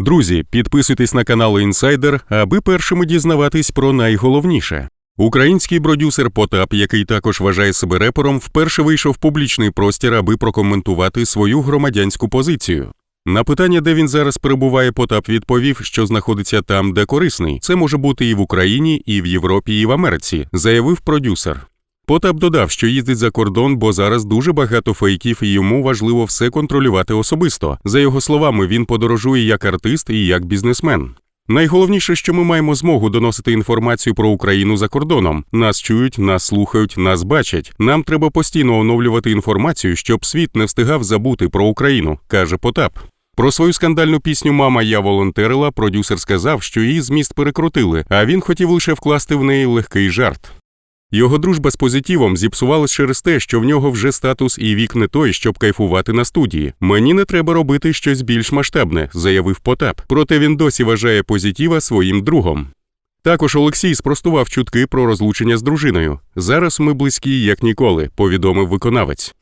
Друзі, підписуйтесь на канал Інсайдер, аби першими дізнаватись про найголовніше. Український продюсер Потап, який також вважає себе репером, вперше вийшов в публічний простір, аби прокоментувати свою громадянську позицію. На питання, де він зараз перебуває, Потап відповів, що знаходиться там, де корисний. Це може бути і в Україні, і в Європі, і в Америці, заявив продюсер. Потап додав, що їздить за кордон, бо зараз дуже багато фейків, і йому важливо все контролювати особисто. За його словами, він подорожує як артист і як бізнесмен. Найголовніше, що ми маємо змогу доносити інформацію про Україну за кордоном. Нас чують, нас слухають, нас бачать. Нам треба постійно оновлювати інформацію, щоб світ не встигав забути про Україну, каже Потап. Про свою скандальну пісню Мама, я волонтерила продюсер сказав, що її зміст перекрутили, а він хотів лише вкласти в неї легкий жарт. Його дружба з позитивом зіпсувалась через те, що в нього вже статус і вік не той, щоб кайфувати на студії. Мені не треба робити щось більш масштабне, заявив Потап. Проте він досі вважає позитива своїм другом. Також Олексій спростував чутки про розлучення з дружиною. Зараз ми близькі як ніколи, повідомив виконавець.